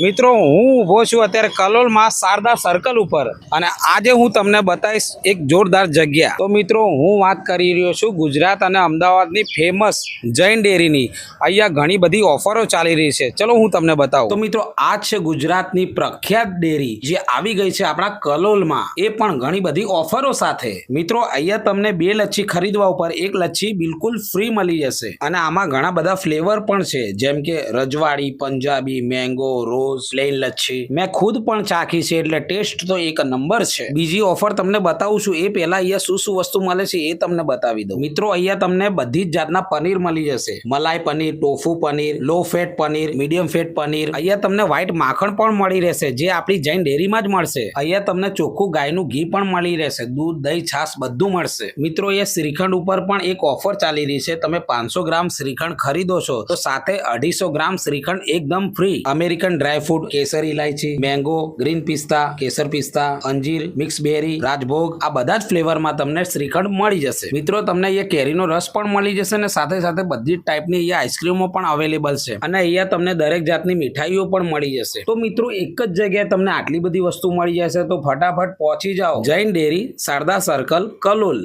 મિત્રો, હું ઊભો છું અત્યારે કલોલમાં શારદા સર્કલ ઉપર અને આજે હું તમને બતાવીશ એક જોરદાર જગ્યા. તો મિત્રો, હું વાત કરી રહ્યો છું ગુજરાત અને અમદાવાદની ફેમસ જૈન ડેરીની. અહીંયા ઘણી બધી ઓફરો ચાલી રહી છે. ચલો હું તમને બતાવું. તો મિત્રો, આ છે ગુજરાતની પ્રખ્યાત ડેરી જે આવી ગઈ છે આપણા કલોલમાં એ પણ ઘણી બધી ઓફરો સાથે. મિત્રો, અહીંયા તમને બે લચ્છી ખરીદવા ઉપર એક લચ્છી બિલકુલ ફ્રી મળી જશે. અને આમાં ઘણા બધા ફ્લેવર પણ છે. જેમ કે રજવાડી, Punjabi mango rose plain lassi. મેં ખુદ પણ ચાખી છે, એટલે ટેસ્ટ તો એક નંબર છે. બીજી ઓફર તમને બતાવું છું, એ પહેલા અહીંયા શું શું વસ્તુ મળે છે, એ તમને બતાવી દઉં. મિત્રો, અહીંયા તમને બધી જ જાતના પનીર મળી જશે. Malai paneer, tofu paneer low fat paneer medium fat paneer. અહીંયા તમને વ્હાઈટ માખણ પણ મળી રહેશે, જે આપણી જૈન ડેરીમાં જ મળશે. અહીંયા તમને ચોખ્ખું ગાયનું ઘી પણ મળી રહેશે, દૂધ, દહીં, છાશ બધું મળશે. મિત્રો એ શ્રીખંડ ઉપર પણ એક ઓફર ચાલી રહી છે, તમે પાંચસો ગ્રામ શ્રીખંડ ખરીદો છો, તો સાથે અઢીસો ગ્રામ શ્રીખંડ એકદમ ફ્રી અમેરિકન ડ્રાયફ્રૂટ કેસર ઇલાયચી મેંગો ગ્રીન પિસ્તા કેસર પિસ્તા અંજીર મિક્સ બેરી રાજભોગ, આ બધા જ ફ્લેવરમાં તમને શ્રીખંડ મળી જશે. મિત્રો, તમને અહીંયા કેરીનો રસ પણ મળી જશે અને સાથે સાથે બધી જ ટાઈપની અહીંયા આઈસ્ક્રીમો પણ અવેલેબલ છે. અને અહીંયા તમને દરેક જાતની મીઠાઈઓ પણ મળી જશે. તો મિત્રો, એક જ જગ્યાએ તમને આટલી બધી વસ્તુ મળી જશે તો ફટાફટ પહોંચી જાઓ. Jain dairy, Sharda circle Kalol.